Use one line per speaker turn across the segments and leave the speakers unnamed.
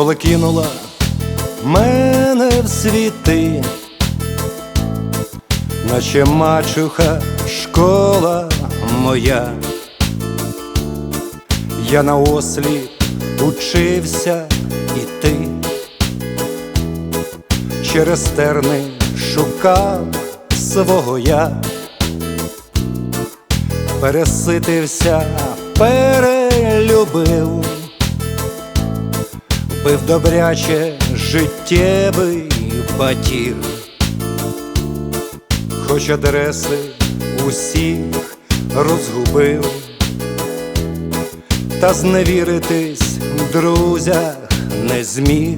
коли кинула мене в світи, наче мачуха школа моя, я на осліп учився іти, через терни шукав свого я, переситився, перелюбив бив добряче життєвий батіг, хоч адреси усіх розгубив, та зневіритись в друзях не зміг.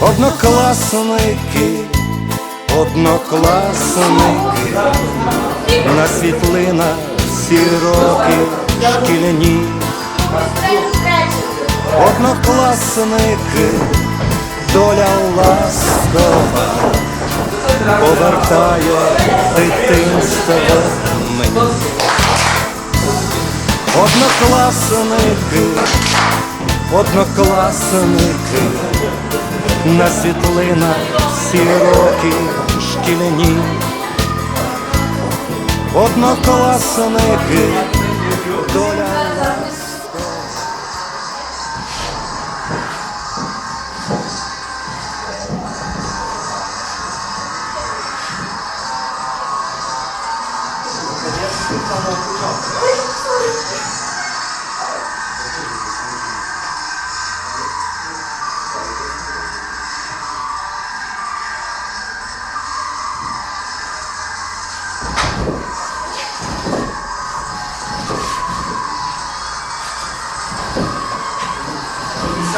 Однокласники, однокласники, на світлинах всі шкільні. Однокласники, доля ласкова повертає дитинство мені. Однокласники, однокласники, на світлинах всі роки шкільні. Однокласники,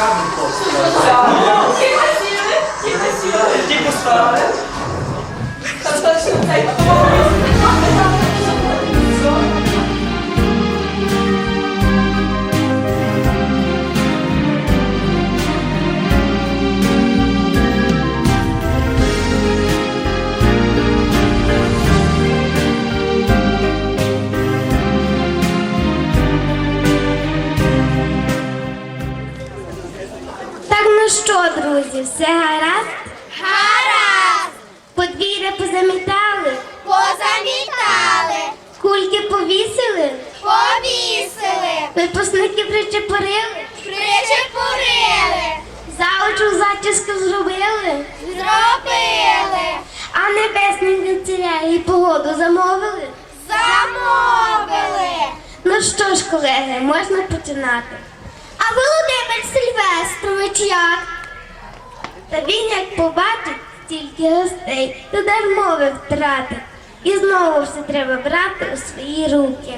Так друзі, все гаразд?
Гаразд!
Подвір'я позамітали,
Позамітали,
кульки повісили,
повісили,
випускники причепорили,
причепурили,
заочу зачіску зробили,
зробили,
а небесний і погоду замовили.
замовили.
Ну що ж, колеги, можна починати.
А Володимир Сильвестрович як?
Та він як побачить стільки гостей, то де ж мови втрати. І знову все треба брати у свої руки.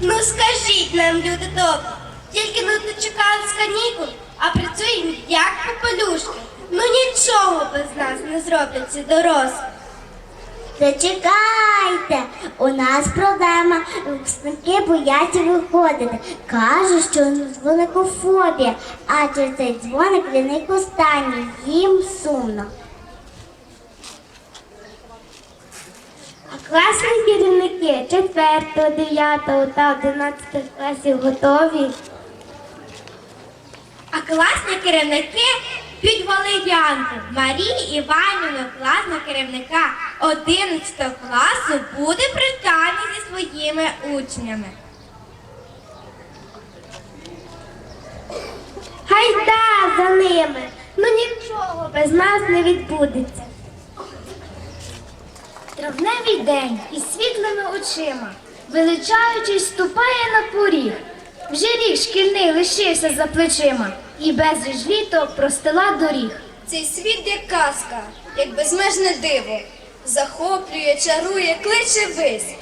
Ну скажіть нам, люди добрі, тільки не дочекались канікул, а працюємо як попелюшки. Ну нічого без нас не зроблять ці дорослі.
Зачекайте, у нас проблема. Випускники бояться виходити. Кажуть, що у них дзвоникофобія, адже цей дзвоник для них останній. Їм сумно.
А класні керівники 4, 9 та 11 класів готові.
А класні керівники п'ють валеріанку. Марії Іванівна, класна керівника 11 класу, буде привітання зі своїми учнями.
Гайда за ними! Ну нічого без нас не відбудеться. Травневий день із світлими очима, величаючись, ступає на поріг. Вже рік шкільний лишився за плечима, і безліч літо простила доріг.
Цей світ як казка, як безмежне диво, захоплює, чарує, кличе вись.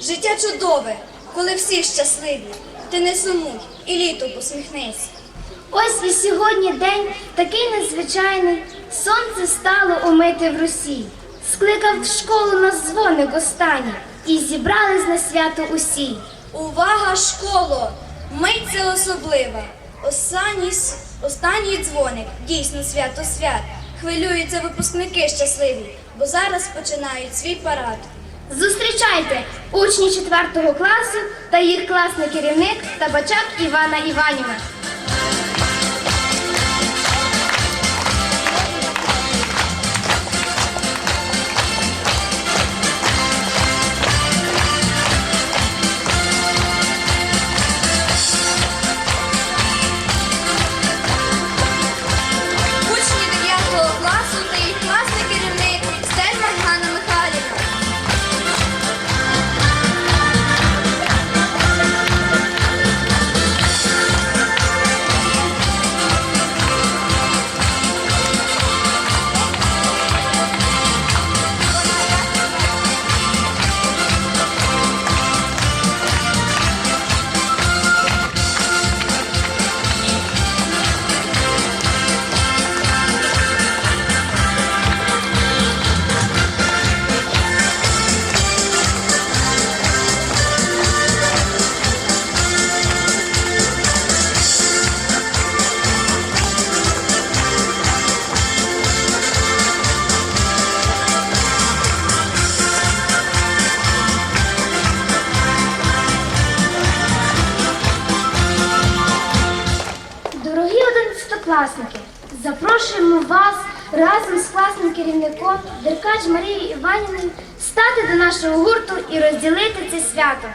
Життя чудове, коли всі щасливі. Ти не сумуй і літо посміхнись.
Ось і сьогодні день такий незвичайний. Сонце стало умити в русі. Скликав в школу нас дзвоник останній, і зібрались на свято усі.
Увага, школо! Мить це особлива. Останній, останній дзвоник, дійсно свято свят. Хвилюються випускники щасливі, бо зараз починають свій парад.
Зустрічайте учні 4 класу та їх класний керівник Табачак Івана Іванівна. Марією стати до нашого гурту і розділити це свято.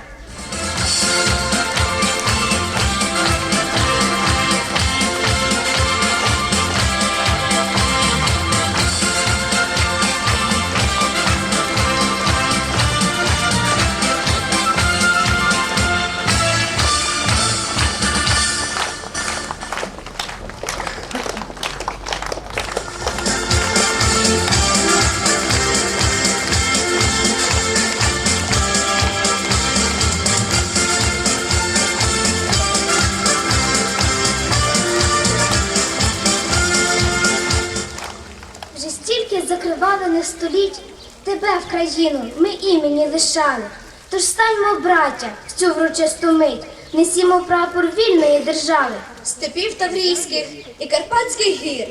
В цю врочисту мить, несімо прапор вільної держави.
Степів Таврійських і Карпатських гір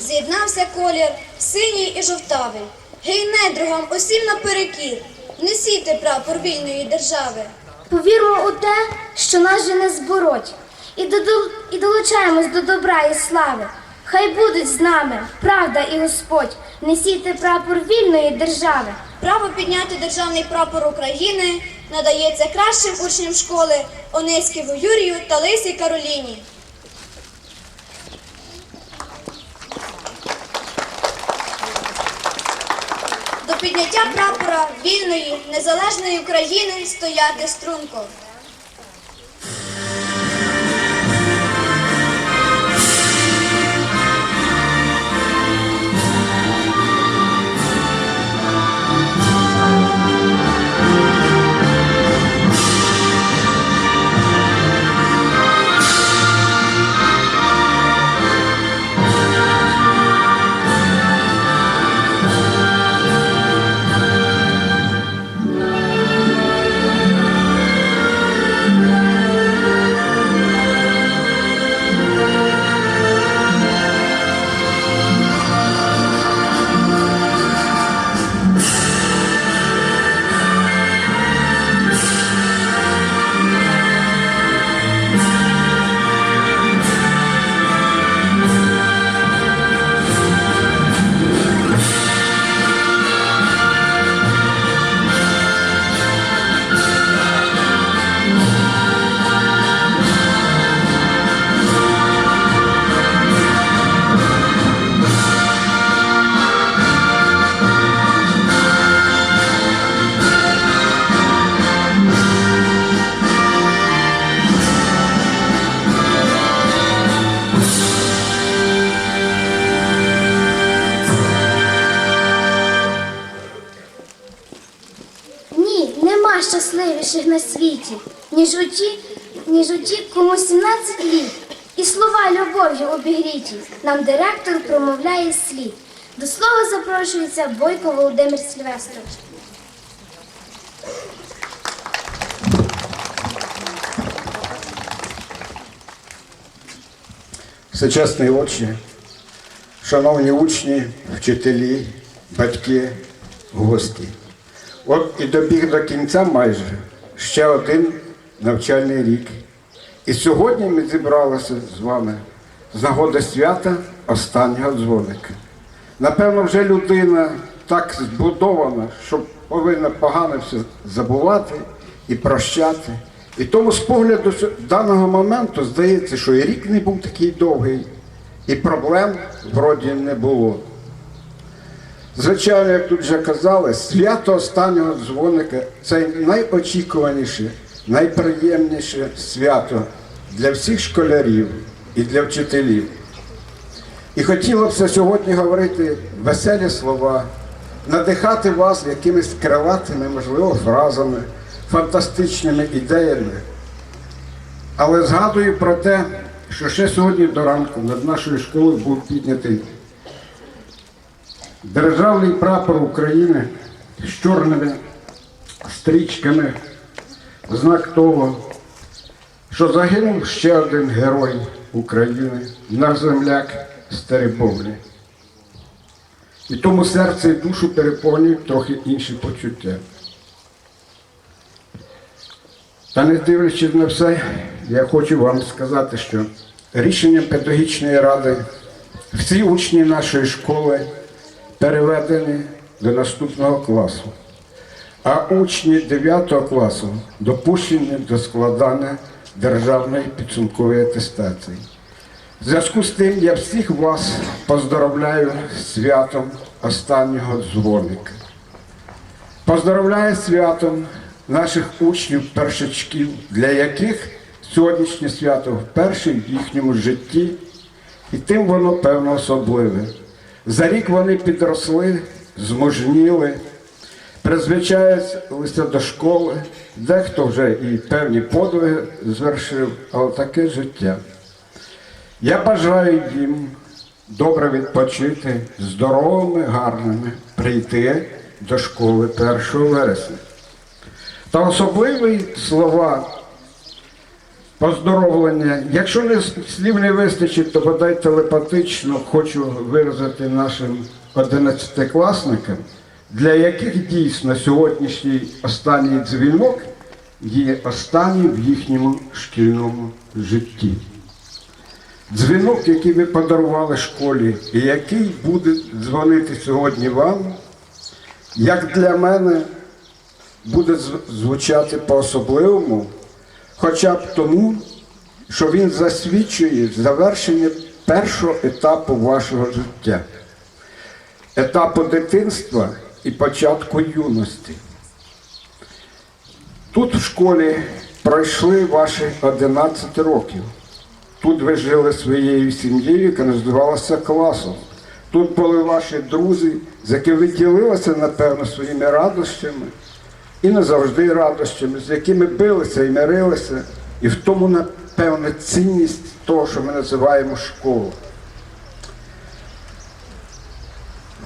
з'єднався колір синій і жовтавий. Гей, недругам усім наперекір, несіте прапор вільної держави.
Повіримо у те, що нас же не збороть, і, додол- і долучаємось до добра і слави. Хай будуть з нами правда і Господь, несіте прапор вільної держави.
Право підняти державний прапор України надається кращим учням школи Онисківу Юрію та Лисій Кароліні. До підняття прапора вільної незалежної України стояти струнко.
Любов'ю обігріті нам директор промовляє слід. До слова запрошується Бойко Володимир Сильвестрович.
Всечесний отче, шановні учні, вчителі, батьки, гості. От і добіг до кінця майже ще один навчальний рік. І сьогодні ми зібралися з вами з нагоди свята останнього дзвоника. Напевно, вже людина так збудована, що повинна погано все забувати і прощати. І тому з погляду даного моменту здається, що і рік не був такий довгий, і проблем вроді не було. Звичайно, як тут вже казали, свято останнього дзвоника це найочікуваніше, найприємніше свято для всіх школярів і для вчителів. І хотілося б сьогодні говорити веселі слова, надихати вас якимись крилатими, можливо, фразами, фантастичними ідеями. Але згадую про те, що ще сьогодні до ранку над нашою школою був піднятий державний прапор України з чорними стрічками, знак того, що загинув ще один герой України, наш земляк Стеребовлі. І тому серце і душу переповнюють трохи інші почуття. Та не дивлячись на все, я хочу вам сказати, що рішенням педагогічної ради Всі учні нашої школи переведені до наступного класу, а учні 9 класу допущені до складання державної підсумкової атестації. В зв'язку з тим я всіх вас поздоровляю з святом останнього дзвоника. Поздоровляю святом наших учнів першачків, для яких сьогоднішнє свято вперше в їхньому житті, і тим воно певно особливе. За рік вони підросли, змужніли, призвичаїлися до школи, дехто вже і певні подвиги звершив, але таке життя. Я бажаю їм добре відпочити, здоровими, гарними, прийти до школи 1 вересня. Та особливі слова поздоровлення. Якщо не слів не вистачить, то бодай телепатично хочу виразити нашим одинадцятикласникам, для яких дійсно сьогоднішній останній дзвінок є останнім в їхньому шкільному житті. Дзвінок, який ви подарували школі, і який буде дзвонити сьогодні вам, як для мене буде звучати по-особливому, хоча б тому, що він засвідчує завершення першого етапу вашого життя, етапу дитинства і початку юності. Тут в школі пройшли ваші 11 років. Тут ви жили своєю сім'єю, яка називалася класом. Тут були ваші друзі, з якими ви ділилися, напевно, своїми радощами і не завжди радощами, з якими билися і мирилися. І в тому, напевно, цінність того, що ми називаємо школу.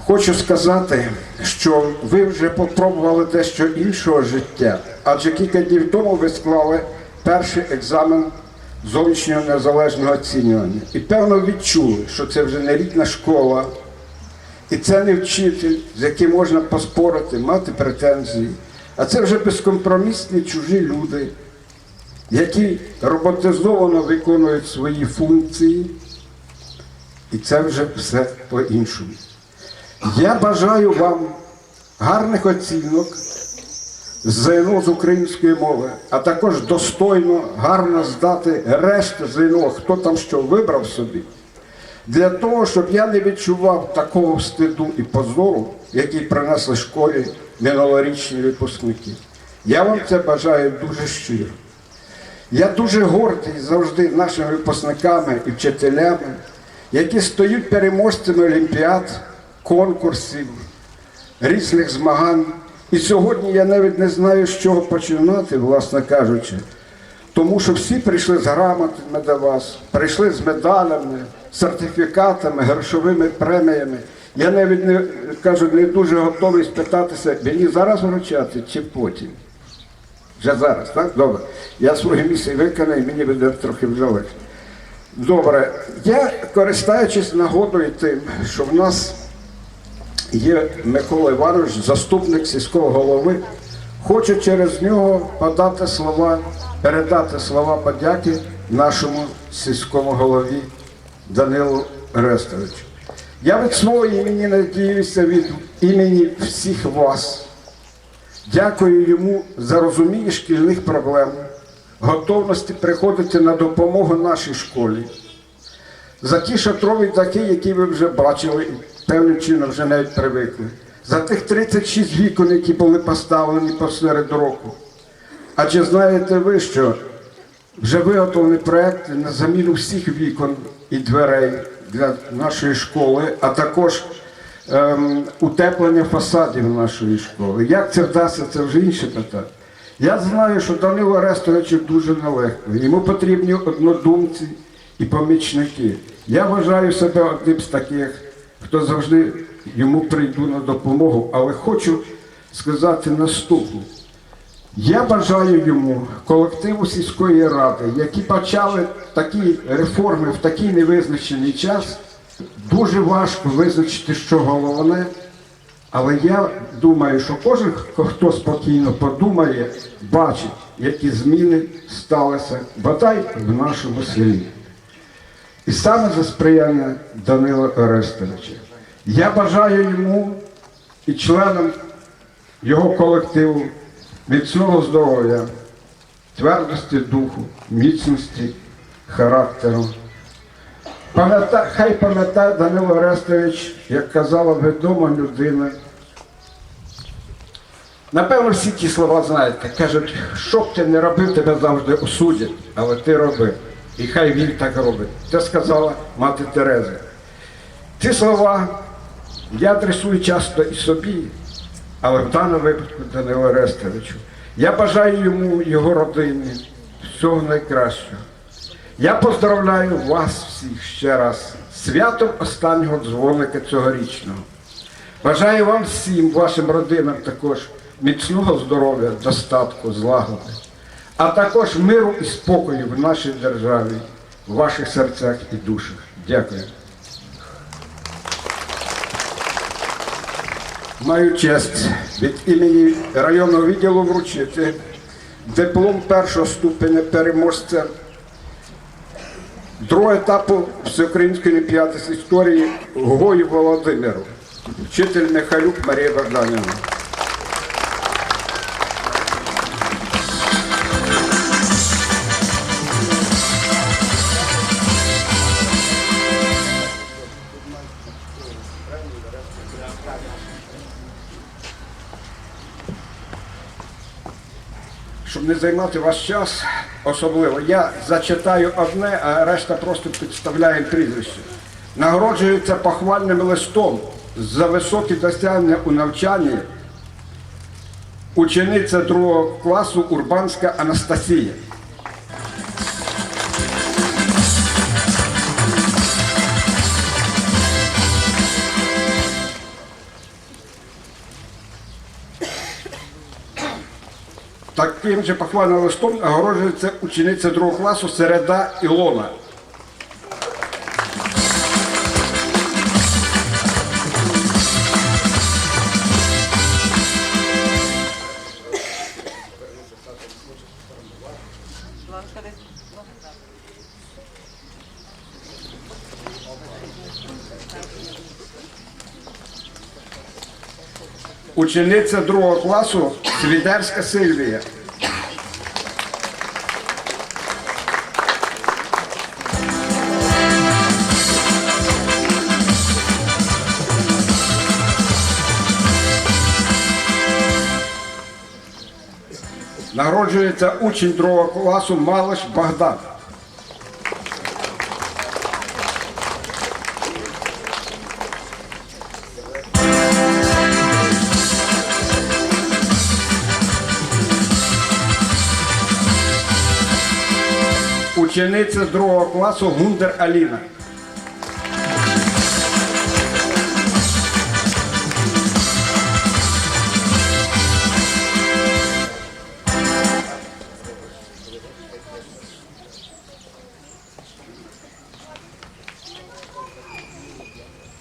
Хочу сказати, що ви вже попробували дещо іншого життя, адже кілька днів тому ви склали перший екзамен зовнішнього незалежного оцінювання. І певно відчули, що це вже не рідна школа, і це не вчитель, з яким можна поспорити, мати претензії, а це вже безкомпромісні чужі люди, які роботизовано виконують свої функції, і це вже все по-іншому. Я бажаю вам гарних оцінок ЗНО з української мови, а також достойно, гарно здати решту ЗНО, хто там що вибрав собі, для того, щоб я не відчував такого стиду і позору, який принесли школі минулорічні випускники. Я вам це бажаю дуже щиро. Я дуже гордий завжди нашими випускниками і вчителями, які стають переможцями олімпіад, конкурсів, різних змагань. І сьогодні я навіть не знаю, з чого починати, власне кажучи. Тому що всі прийшли з грамотами до вас, прийшли з медалями, сертифікатами, грошовими преміями. Я навіть не кажу, не дуже готовий спитатися, мені зараз вручати чи потім. Вже зараз, так? Добре. Я свою місію виконаю, мені буде трохи вже легше. Добре. Я, користуючись нагодою тим, що в нас є Микола Іванович, заступник сільського голови, хочу через нього подати слова, передати слова подяки нашому сільському голові Данилу Рестовичу. Я від свого імені надіюся від імені всіх вас. Дякую йому за розуміння шкільних проблем, готовності приходити на допомогу нашій школі, за ті шатрові дахи, які ви вже бачили, певним чином вже навіть привикли, за тих 36 вікон, які були поставлені посеред року. Адже знаєте ви, що вже виготовлені проекти на заміну всіх вікон і дверей для нашої школи, а також ем, утеплення фасадів нашої школи. Як це вдасться, це вже інше питання. Я знаю, що Данилу Арестовичу дуже нелегко. Йому потрібні однодумці і помічники. Я вважаю себе одним з таких, хто завжди йому прийду на допомогу, але хочу сказати наступне. Я бажаю йому, колективу сільської ради, які почали такі реформи в такий невизначений час, дуже важко визначити, що головне. Але я думаю, що кожен, хто спокійно подумає, бачить, які зміни сталися бодай в нашому селі. І саме за сприяння Данила Орестовича. Я бажаю йому і членам його колективу міцного здоров'я, твердості духу, міцності характеру. Пам'ята, хай пам'ятає Данило Орестович, як казала відома людина. Напевно, всі ті слова знаєте. Кажуть, що б ти не робив, тебе завжди осудять, але ти роби. І хай він так робить. Це сказала мати Тереза. Ці слова я адресую часто і собі, але в даному випадку Данилу Орестовичу. Я бажаю йому, його родині, всього найкращого. Я поздравляю вас всіх ще раз святом останнього дзвоника цьогорічного. Бажаю вам всім, вашим родинам також міцного здоров'я, достатку, злагоди, а також миру і спокою в нашій державі, в ваших серцях і душах. Дякую. Маю честь від імені районного відділу вручити диплом першого ступеня переможця другого етапу Всеукраїнської олімпіади з історії Гою Володимиру, вчитель Михайлюк Марія Богданівна. Не займати ваш час, особливо, я зачитаю одне, а решта просто підставляє прізвище. Нагороджується похвальним листом за високі досягнення у навчанні учениця другого класу Урбанська Анастасія. Таким же похвальним листом нагороджується учениця другого класу Середа Ілона. Учениця другого класу Свідерська Сильвія. Нагороджується учень другого класу Малиш Богдан. Учениця другого класу Гундер Аліна.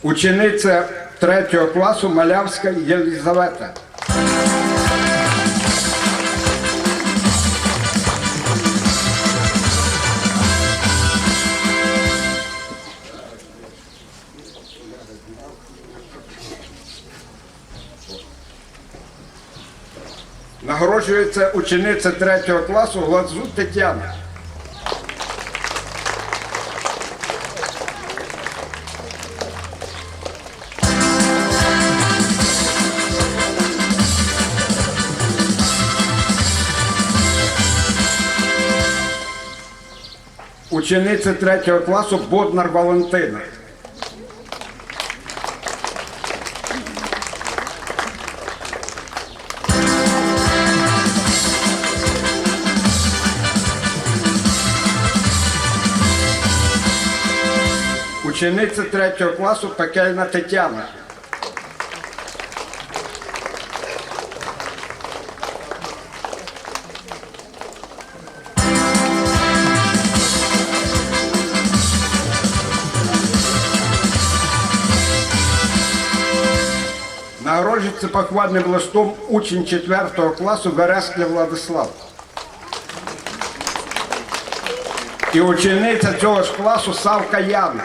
Учениця третього класу Малявська Єлізавета. Нагороджується учениця третього класу Гладзу Тетяна. Учениця третього класу Боднар Валентина. Учениця третього класу Пекельна Тетяна. Нагороджується похвальним листом учень 4 класу Верескля Владислав. і учениця цього ж класу Савка Яна.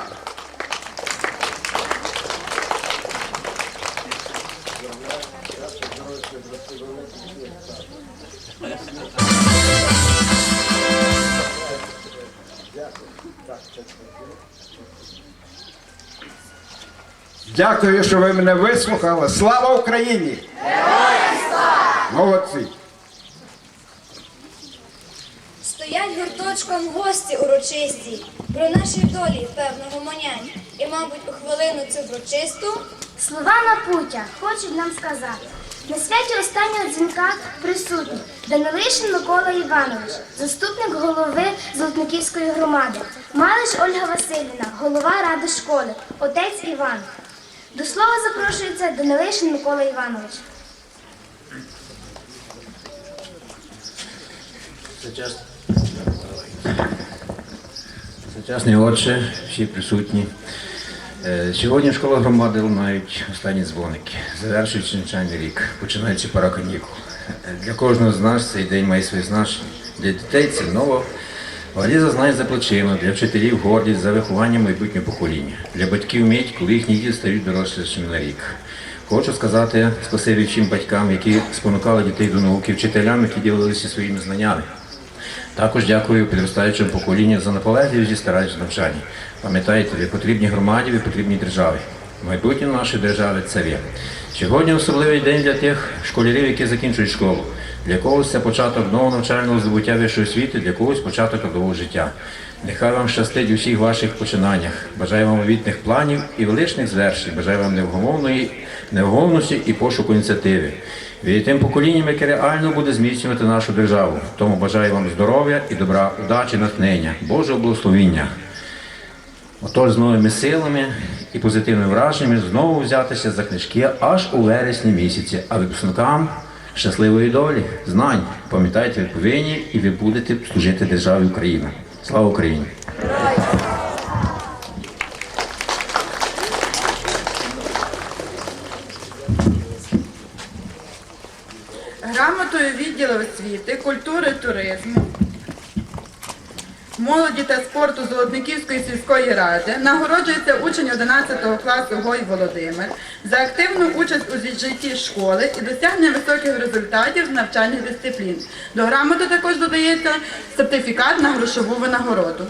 Дякую, що ви мене вислухали. Слава Україні! Героям слава! Молодці!
Стоять гурточком гості урочисті, про наші долі певно гомонять. І, мабуть, у хвилину цю врочисту
Слова на путя хочуть нам сказати. На святі останнього дзвінка присутні Данилишин Микола Іванович, заступник голови Золотниківської громади, Малиш Ольга Васильівна, голова ради школи, отець Іван. До слова запрошується Данилишин Микола Іванович.
Сучасний отче, всі присутні. Е, Сьогодні школа громади лунають останні дзвоники, завершуючи навчальний рік, починаючи пора канікул. Для кожного з нас цей день має своє значення. Для дітей це нова валіза знань за плечима, для вчителів гордість за виховання майбутнього покоління. Для батьків мить, коли їхні діти стають дорослішими на рік. Хочу сказати спасибі всім батькам, які спонукали дітей до науки, вчителям, які ділилися своїми знаннями. Також дякую підростаючому поколінню за наполегливість і старання в навчанні. Пам'ятайте, ви потрібні громаді, ви потрібні державі. Майбутнє нашої держави це ви. Сьогодні особливий день для тих школярів, які закінчують школу. Для когось це початок нового навчального здобуття вищої освіти, для когось початок нового життя. Нехай вам щастить у всіх ваших починаннях. Бажаю вам вітних планів і величних звершень. Бажаю вам невгомовної невгомовності і пошуку ініціативи. Ви тим поколінням, яке реально буде зміцнювати нашу державу. Тому бажаю вам здоров'я і добра, удачі, натхнення, Божого благословіння. Отож, з новими силами і позитивними враженнями знову взятися за книжки аж у вересні місяці, а випускникам щасливої долі, знань. Пам'ятайте, ви повинні і ви будете служити державі Україна. Слава Україні!
Грамотою відділу освіти, культури, туризму, молоді та спорту Золотниківської сільської ради нагороджується учень 11 класу Гой Володимир за активну участь у житті школи і досягнення високих результатів з навчальних дисциплін. До грамоти також додається сертифікат на грошову винагороду.